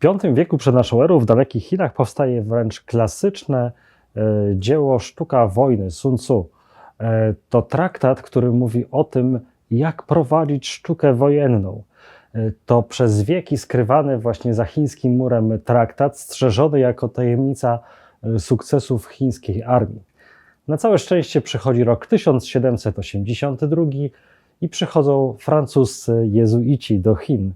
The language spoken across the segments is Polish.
V wieku przed naszą erą w dalekich Chinach powstaje wręcz klasyczne e, dzieło Sztuka wojny Sun Tzu. E, To traktat, który mówi o tym, jak prowadzić sztukę wojenną. E, To przez wieki skrywany właśnie za chińskim murem traktat, strzeżony jako tajemnica sukcesów chińskiej armii. Na całe szczęście przychodzi rok 1782 i przychodzą francuscy jezuici do Chin.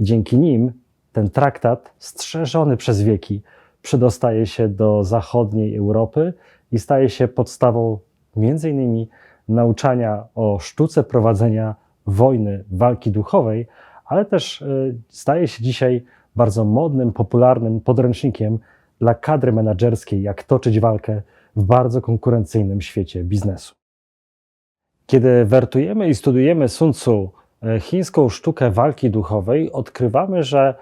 Dzięki nim ten traktat, strzeżony przez wieki, przedostaje się do zachodniej Europy i staje się podstawą między innymi nauczania o sztuce prowadzenia wojny, walki duchowej, ale też y, staje się dzisiaj bardzo modnym, popularnym podręcznikiem dla kadry menedżerskiej, jak toczyć walkę w bardzo konkurencyjnym świecie biznesu. Kiedy wertujemy i studujemy Sun Tzu, e, chińską sztukę walki duchowej, odkrywamy, że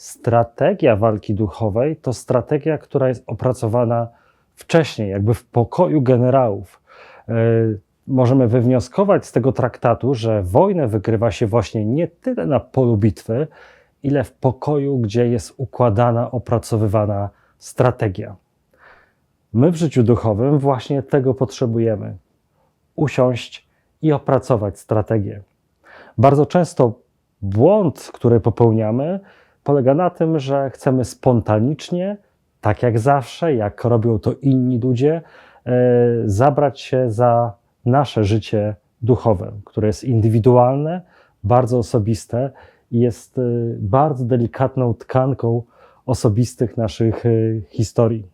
strategia walki duchowej to strategia, która jest opracowana wcześniej, jakby w pokoju generałów. E, Możemy wywnioskować z tego traktatu, że wojnę wygrywa się właśnie nie tyle na polu bitwy, ile w pokoju, gdzie jest układana, opracowywana strategia. My w życiu duchowym właśnie tego potrzebujemy. Usiąść i opracować strategię. Bardzo często błąd, który popełniamy, polega na tym, że chcemy spontanicznie, tak jak zawsze, jak robią to inni ludzie, e, zabrać się za nasze życie duchowe, które jest indywidualne, bardzo osobiste i jest e, bardzo delikatną tkanką osobistych naszych e, historii.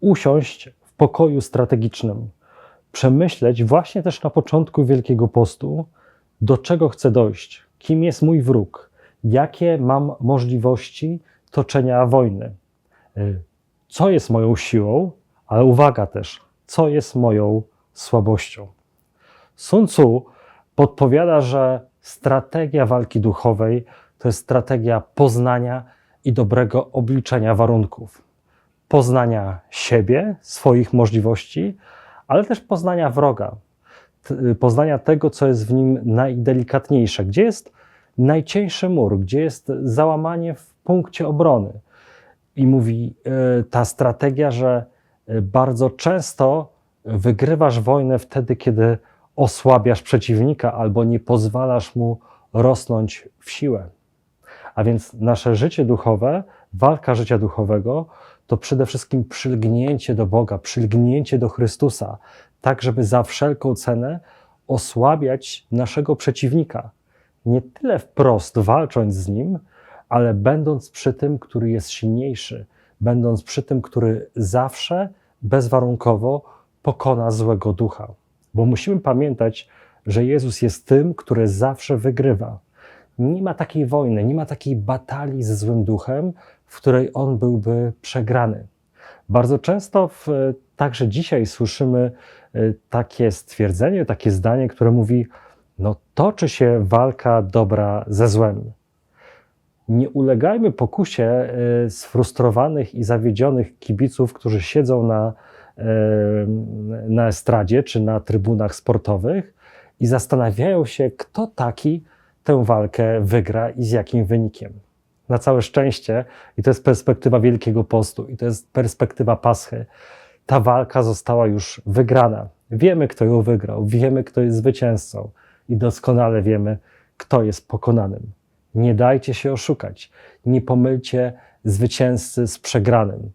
Usiąść w pokoju strategicznym, przemyśleć właśnie też na początku Wielkiego Postu, do czego chcę dojść, kim jest mój wróg, jakie mam możliwości toczenia wojny, y, co jest moją siłą, ale uwaga też, co jest moją słabością. Sun Tzu podpowiada, że strategia walki duchowej to jest strategia poznania i dobrego obliczenia warunków. Poznania siebie, swoich możliwości, ale też poznania wroga, t- poznania tego, co jest w nim najdelikatniejsze, gdzie jest najcieńszy mur, gdzie jest załamanie w punkcie obrony. I mówi e, ta strategia, że e, bardzo często wygrywasz wojnę wtedy, kiedy osłabiasz przeciwnika albo nie pozwalasz mu rosnąć w siłę. A więc nasze życie duchowe, walka życia duchowego, to przede wszystkim przylgnięcie do Boga, przylgnięcie do Chrystusa, tak żeby za wszelką cenę osłabiać naszego przeciwnika. Nie tyle wprost walcząc z nim, ale będąc przy tym, który jest silniejszy, będąc przy tym, który zawsze bezwarunkowo pokona złego ducha. Bo musimy pamiętać, że Jezus jest tym, który zawsze wygrywa. Nie ma takiej wojny, nie ma takiej batalii ze złym duchem, w której on byłby przegrany. Bardzo często, w, także dzisiaj słyszymy y, takie stwierdzenie, takie zdanie, które mówi: No, toczy się walka dobra ze złem. Nie ulegajmy pokusie y, sfrustrowanych i zawiedzionych kibiców, którzy siedzą na, y, na estradzie czy na trybunach sportowych i zastanawiają się, kto taki tę walkę wygra i z jakim wynikiem na całe szczęście, i to jest perspektywa Wielkiego Postu, i to jest perspektywa Paschy, ta walka została już wygrana. Wiemy, kto ją wygrał, wiemy, kto jest zwycięzcą i doskonale wiemy, kto jest pokonanym. Nie dajcie się oszukać, nie pomylcie zwycięzcy z przegranym.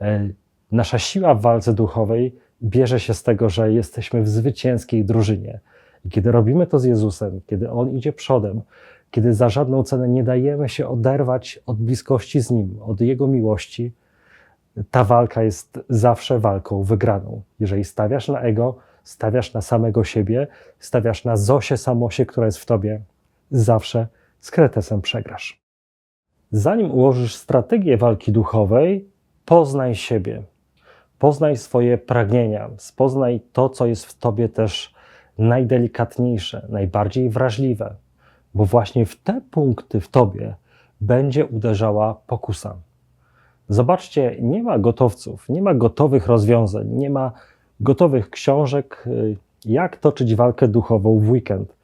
E, Nasza siła w walce duchowej bierze się z tego, że jesteśmy w zwycięskiej drużynie. I kiedy robimy to z Jezusem, kiedy On idzie przodem, kiedy za żadną cenę nie dajemy się oderwać od bliskości z Nim, od Jego miłości, ta walka jest zawsze walką wygraną. Jeżeli stawiasz na ego, stawiasz na samego siebie, stawiasz na Zosię Samosie, która jest w tobie, zawsze z kretesem przegrasz. Zanim ułożysz strategię walki duchowej, poznaj siebie. Poznaj swoje pragnienia, poznaj to, co jest w tobie też najdelikatniejsze, najbardziej wrażliwe, bo właśnie w te punkty w tobie będzie uderzała pokusa. Zobaczcie, nie ma gotowców, nie ma gotowych rozwiązań, nie ma gotowych książek, y, jak toczyć walkę duchową w weekend.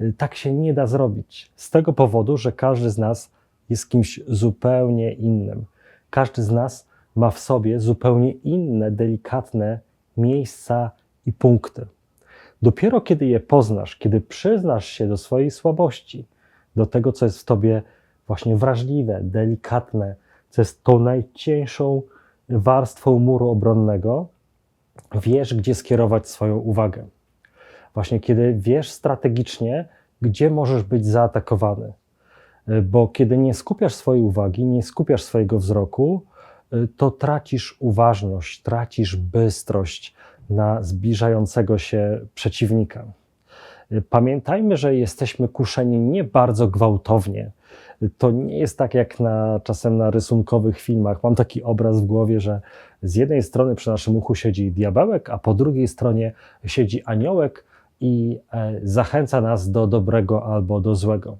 Y, Tak się nie da zrobić. Z tego powodu, że każdy z nas jest kimś zupełnie innym. Każdy z nas ma w sobie zupełnie inne, delikatne miejsca i punkty. Dopiero kiedy je poznasz, kiedy przyznasz się do swojej słabości, do tego, co jest w tobie właśnie wrażliwe, delikatne, co jest tą najcieńszą warstwą muru obronnego, wiesz, gdzie skierować swoją uwagę. Właśnie kiedy wiesz strategicznie, gdzie możesz być zaatakowany. Y, Bo kiedy nie skupiasz swojej uwagi, nie skupiasz swojego wzroku, y, to tracisz uważność, tracisz bystrość na zbliżającego się przeciwnika. Pamiętajmy, że jesteśmy kuszeni nie bardzo gwałtownie. To nie jest tak jak na, czasem na rysunkowych filmach. Mam taki obraz w głowie, że z jednej strony przy naszym uchu siedzi diabełek, a po drugiej stronie siedzi aniołek i e, zachęca nas do dobrego albo do złego.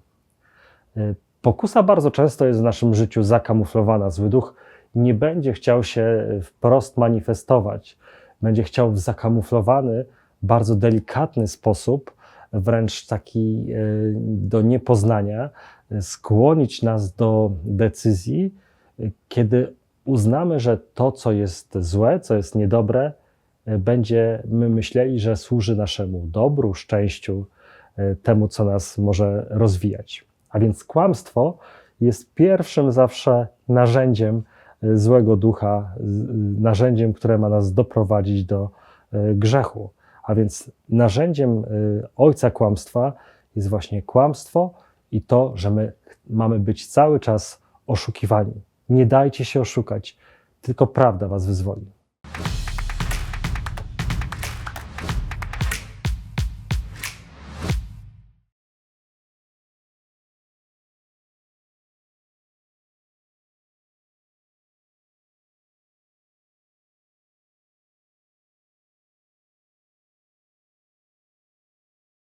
Y, Pokusa bardzo często jest w naszym życiu zakamuflowana. Zły duch nie będzie chciał się wprost manifestować. Będzie chciał w zakamuflowany, bardzo delikatny sposób, wręcz taki e, do niepoznania, e, skłonić nas do decyzji, e, kiedy uznamy, że to, co jest złe, co jest niedobre, będziemy myśleli, że służy naszemu dobru, szczęściu, temu, co nas może rozwijać. A więc kłamstwo jest pierwszym zawsze narzędziem złego ducha, narzędziem, które ma nas doprowadzić do grzechu. A więc narzędziem e, ojca kłamstwa jest właśnie kłamstwo i to, że my mamy być cały czas oszukiwani. Nie dajcie się oszukać, tylko prawda was wyzwoli.